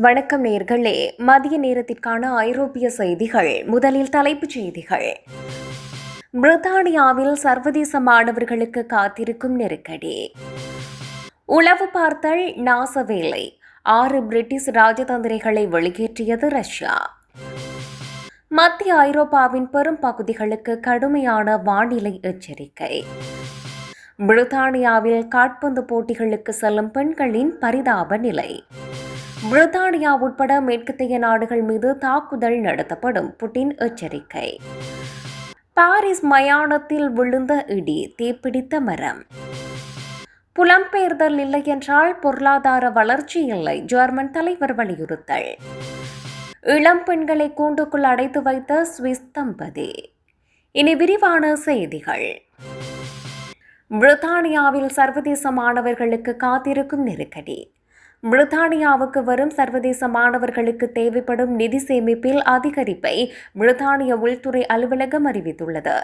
வணக்கம் நேர்களே. மதிய நேரத்திற்கான ஐரோப்பிய செய்திகள். முதலில் தலைப்புச் செய்திகள். பிரித்தானியாவில் சர்வதேச மாணவர்களுக்கு காத்திருக்கும் நெருக்கடி. உளவு பார்த்தல் நாசவேலை ஆறு பிரிட்டிஷ் ராஜதந்திரிகளை வெளியேற்றியது ரஷ்யா. மத்திய ஐரோப்பாவின் பெரும் பகுதிகளுக்கு கடுமையான வானிலை எச்சரிக்கை. பிரித்தானியாவில் காட்பந்து போட்டிகளுக்கு செல்லும் பெண்களின் பரிதாப நிலை. பிரித்தானியா உட்பட மேற்கத்திய நாடுகள் மீது தாக்குதல் நடத்தப்படும் புட்டின் எச்சரிக்கை. பாரிஸ் மயானத்தில் விழுந்த இடி தீப்பிடித்த மரம். புலம்பெயர்தல் இல்லை என்றால் பொருளாதார வளர்ச்சி இல்லை ஜெர்மன் தலைவர் வலியுறுத்தல். இளம் பெண்களை கூண்டுக்குள் அடைத்து வைத்த சுவிஸ் தம்பதி. இனி விரிவான செய்திகள். பிரித்தானியாவில் சர்வதேச மாணவர்களுக்கு காத்திருக்கும் நெருக்கடி. பிரித்தானியாவுக்கு வரும் சர்வதேச மாணவர்களுக்கு தேவைப்படும் நிதி சேமிப்பில் அதிகரிப்பை பிரித்தானிய உள்துறை அலுவலகம் அறிவித்துள்ளது.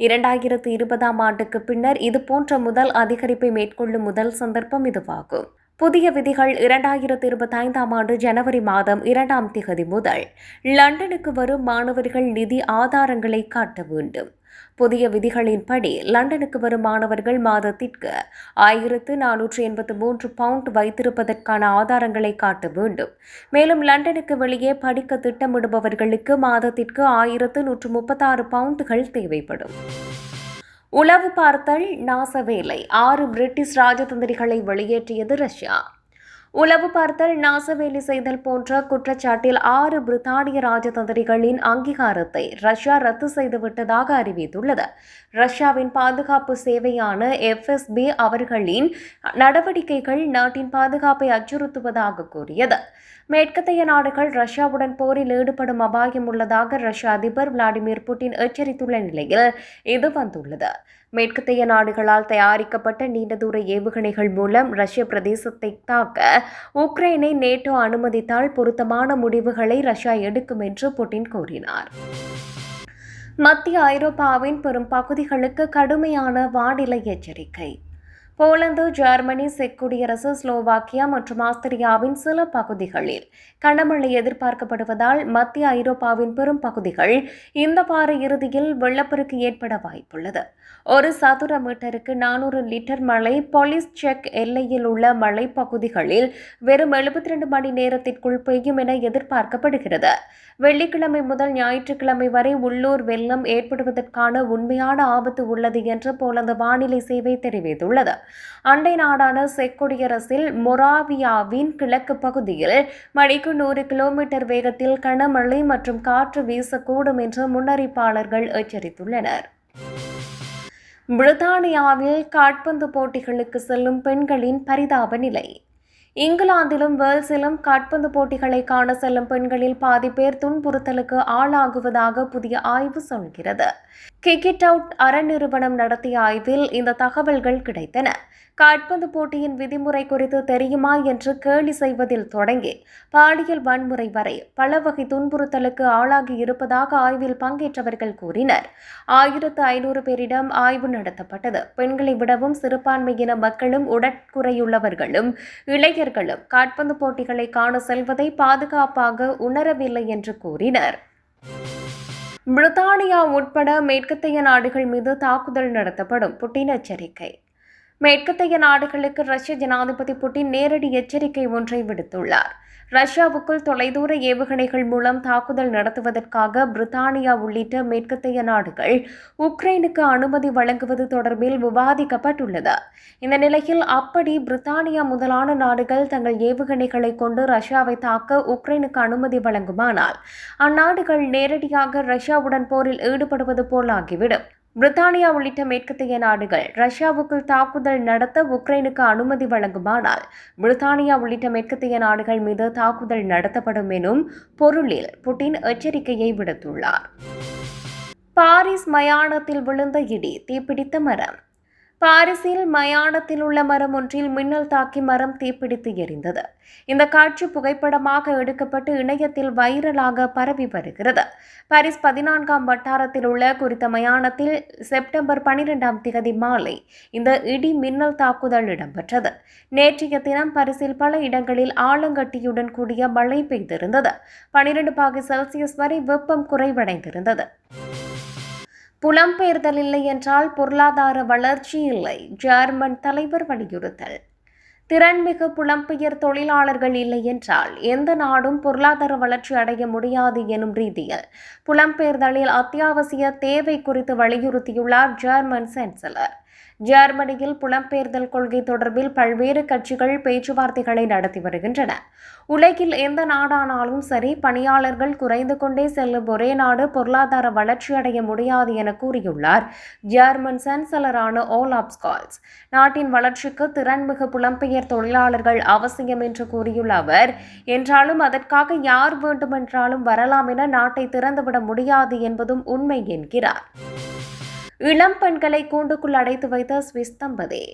இரண்டாயிரத்து இருபதாம் ஆண்டுக்கு பின்னர் இதுபோன்ற முதல் அதிகரிப்பை மேற்கொள்ளும் முதல் சந்தர்ப்பம் இதுவாகும். புதிய விதிகள் இரண்டாயிரத்து இருபத்தைந்தாம் ஆண்டு ஜனவரி மாதம் இரண்டாம் திகதி முதல் லண்டனுக்கு வரும் மாணவர்கள் நிதி ஆதாரங்களை காட்ட வேண்டும். புதிய விதிகளின்படி லண்டனுக்கு வரும் மாணவர்கள் மாதத்திற்கு ஆயிரத்து நானூற்று எண்பத்து மூன்று பவுண்ட் வைத்திருப்பதற்கான ஆதாரங்களை காட்ட வேண்டும். மேலும் லண்டனுக்கு வெளியே படிக்க திட்டமிடுபவர்களுக்கு மாதத்திற்கு ஆயிரத்து நூற்று முப்பத்தாறு பவுண்டுகள் தேவைப்படும். உளவு பார்த்தல் நாச வேலை ஆறு பிரிட்டிஷ் ராஜதந்திரிகளை வெளியேற்றியது ரஷ்யா. உளவு பார்த்தல் நாசவேலி செய்தல் போன்ற குற்றச்சாட்டில் ஆறு பிரித்தானிய ராஜதந்திரிகளின் அங்கீகாரத்தை ரஷ்யா ரத்து செய்துவிட்டதாக அறிவித்துள்ளது. ரஷ்யாவின் பாதுகாப்பு சேவையான எஃப்எஸ்பி அவர்களின் நடவடிக்கைகள் நாட்டின் பாதுகாப்பை அச்சுறுத்துவதாக கூறியது. மேற்கத்தைய நாடுகள் ரஷ்யாவுடன் போரில் ஈடுபடும் அபாயம் உள்ளதாக ரஷ்ய அதிபர் விளாடிமிர் புட்டின் எச்சரித்துள்ள நிலையில் இது வந்துள்ளது. மேற்கத்தைய நாடுகளால் தயாரிக்கப்பட்ட நீண்ட தூர ஏவுகணைகள் மூலம் ரஷ்ய பிரதேசத்தை தாக்க உக்ரைனை நேட்டோ அனுமதித்தால் பொருத்தமான முடிவுகளை ரஷ்யா எடுக்கும் என்று புட்டின் கூறினார். மத்திய ஐரோப்பாவின் பெரும் பகுதிகளுக்கு கடுமையான வானிலை எச்சரிக்கை. போலந்து ஜெர்மனி செக் குடியரசு ஸ்லோவாக்கியா மற்றும் ஆஸ்திரியாவின் சில பகுதிகளில் கனமழை எதிர்பார்க்கப்படுவதால் மத்திய ஐரோப்பாவின் பெரும் பகுதிகள் இந்த வார இறுதியில் வெள்ளப்பெருக்கு ஏற்பட வாய்ப்புள்ளது. ஒரு சதுர மீட்டருக்கு நானூறு லிட்டர் மழை போலீஸ் செக் எல்லையில் உள்ள மலைப்பகுதிகளில் வெறும் எழுபத்தி ரெண்டு மணி நேரத்திற்குள் பெய்யும் என எதிர்பார்க்கப்படுகிறது. வெள்ளிக்கிழமை முதல் ஞாயிற்றுக்கிழமை வரை உள்ளூர் வெள்ளம் ஏற்படுவதற்கான உண்மையான ஆபத்து உள்ளது என்று போலந்து வானிலை சேவை தெரிவித்துள்ளது. அண்டை நாடான செக் குடியரசில் மொராவியாவின் கிழக்கு பகுதியில் மணிக்கு நூறு கிலோமீட்டர் வேகத்தில் கனமழை மற்றும் காற்று வீசக்கூடும் என்று முன்னறிப்பாளர்கள் எச்சரித்துள்ளனர். பிரித்தானியாவில் காட்பந்து போட்டிகளுக்கு செல்லும் பெண்களின் பரிதாப நிலை. இங்கிலாந்திலும் வேல்ஸிலும் காட்பந்து போட்டிகளை காண செல்லும் பெண்களில் பாதி பேர் துன்புறுத்தலுக்கு ஆளாகுவதாக புதிய ஆய்வு சொல்கிறது. கிக்கிட் அவுட் அறநிறுவனம் நடத்திய ஆய்வில் இந்த தகவல்கள் கிடைத்தன. காட்பந்து போட்டியின் விதிமுறை குறித்து தெரியுமா என்று கேலி செய்வதில் தொடங்கி பாலியல் வன்முறை வரை பல வகை துன்புறுத்தலுக்கு ஆளாகி இருப்பதாக ஆய்வில் பங்கேற்றவர்கள் கூறினர். ஆயிரத்து ஐநூறு பேரிடம் ஆய்வு நடத்தப்பட்டது. பெண்களை விடவும் சிறுபான்மையின மக்களும் உடற்குறையுள்ளவர்களும் இளைஞர்களும் காட்பந்து போட்டிகளை காண செல்வதை பாதுகாப்பாக உணரவில்லை என்று கூறினர். பிரித்தானியா உட்பட மேற்கத்தைய நாடுகள் மீது தாக்குதல் நடத்தப்படும் புட்டின் எச்சரிக்கை. மேற்கத்தைய நாடுகளுக்கு ரஷ்ய ஜனாதிபதி புட்டின் நேரடி எச்சரிக்கை ஒன்றை விடுத்துள்ளார். ரஷ்யாவுக்குள் தொலைதூர ஏவுகணைகள் மூலம் தாக்குதல் நடத்துவதற்காக பிரித்தானியா உள்ளிட்ட மேற்கத்தைய நாடுகள் உக்ரைனுக்கு அனுமதி வழங்குவது தொடர்பில் விவாதிக்கப்பட்டுள்ளது. இந்த நிலையில் அப்படி பிரித்தானியா முதலான நாடுகள் தங்கள் ஏவுகணைகளை கொண்டு ரஷ்யாவை தாக்க உக்ரைனுக்கு அனுமதி வழங்குமானால் அந்நாடுகள் நேரடியாக ரஷ்யாவுடன் போரில் ஈடுபடுவது போலாகிவிடும். பிரித்தானியா உள்ளிட்ட மேற்கத்திய நாடுகள் ரஷ்யாவுக்குள் தாக்குதல் நடத்த உக்ரைனுக்கு அனுமதி வழங்குமானால் பிரித்தானியா உள்ளிட்ட மேற்கத்திய நாடுகள் மீது தாக்குதல் நடத்தப்படும் எனும் பொருளில் புட்டின் எச்சரிக்கையை விடுத்துள்ளார். பாரிஸ் மயானத்தில் விழுந்த இடி தீப்பிடித்த மரம். பாரிஸில் மயானத்தில் உள்ள மரம் ஒன்றில் மின்னல் தாக்கி மரம் தீப்பிடித்து எரிந்தது. இந்த காட்சி புகைப்படமாக எடுக்கப்பட்டு இணையத்தில் வைரலாக பரவி வருகிறது. பாரிஸ் பதினான்காம் வட்டாரத்தில் உள்ள குறித்த மயானத்தில் செப்டம்பர் பனிரெண்டாம் திகதி மாலை இந்த இடி மின்னல் தாக்குதல் இடம்பெற்றது. நேற்றைய தினம் பாரிஸில் பல இடங்களில் ஆலங்கட்டியுடன் கூடிய மழை பெய்திருந்தது. பனிரெண்டு பாகை செல்சியஸ் வரை வெப்பம் குறைவடைந்திருந்தது. புலம்பெயர்தல் இல்லை என்றால் பொருளாதார வளர்ச்சி இல்லை ஜெர்மன் தலைவர் வலியுறுத்தல். திறன்மிகு புலம்பெயர் தொழிலாளர்கள் இல்லை என்றால் எந்த நாடும் பொருளாதார வளர்ச்சி அடைய முடியாது எனும் ரீதியில் புலம்பெயர்தலில் அத்தியாவசிய தேவை குறித்து வலியுறுத்தியுள்ளார் ஜெர்மன் சான்சலர். ஜெர்மனியில் புலம்பெயர்தல் கொள்கை தொடர்பில் பல்வேறு கட்சிகள் பேச்சுவார்த்தைகளை நடத்தி வருகின்றன. உலகில் எந்த நாடானாலும் சரி பணியாளர்கள் குறைந்து கொண்டே செல்லும் ஒரே நாடு பொருளாதார வளர்ச்சி அடைய முடியாது என கூறியுள்ளார் ஜெர்மன் சான்சலரான ஓலாப் ஸ்கால்ஸ். நாட்டின் வளர்ச்சிக்கு திறன்மிகு புலம்பெயர் தொழிலாளர்கள் அவசியம் என்று கூறியுள்ள அவர் என்றாலும் அதற்காக யார் வேண்டுமென்றாலும் வரலாம் என நாட்டை திறந்துவிட முடியாது என்பதும் உண்மை என்கிறார். இளம் பெண்களை கூண்டுக்குள் அடைத்து வைத்த சுவிஸ் தம்பதி.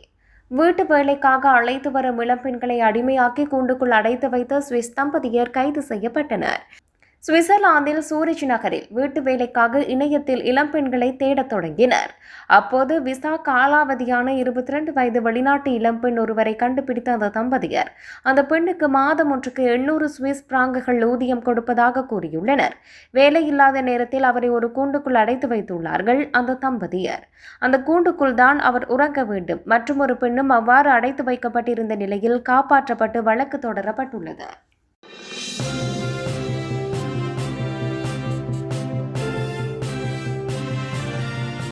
வீட்டு வேலைக்காக அழைத்து வரும் இளம் பெண்களை அடிமையாக்கி கூண்டுக்குள் அடைத்து வைத்த சுவிஸ் தம்பதியர் கைது செய்யப்பட்டனர். சுவிட்சர்லாந்தில் சூரிச் நகரில் வீட்டு வேலைக்காக இணையத்தில் இளம் பெண்களை தேடத் தொடங்கினர். அப்போது விசா காலாவதியான இருபத்தி ரெண்டு வயது வெளிநாட்டு இளம்பெண் ஒருவரை கண்டுபிடித்த அந்த தம்பதியர் அந்த பெண்ணுக்கு மாதம் ஒன்றுக்கு எண்ணூறு சுவிஸ் பிராங்குகள் ஊதியம் கொடுப்பதாக கூறியுள்ளனர். வேலையில்லாத நேரத்தில் அவரை ஒரு கூண்டுக்குள் அடைத்து வைத்துள்ளார்கள் அந்த தம்பதியர். அந்த கூண்டுக்குள் தான் அவர் உறங்க வேண்டும். மற்றும் ஒரு பெண்ணும் அவ்வாறு அடைத்து வைக்கப்பட்டிருந்த நிலையில் காப்பாற்றப்பட்டு வழக்கு தொடரப்பட்டுள்ளது.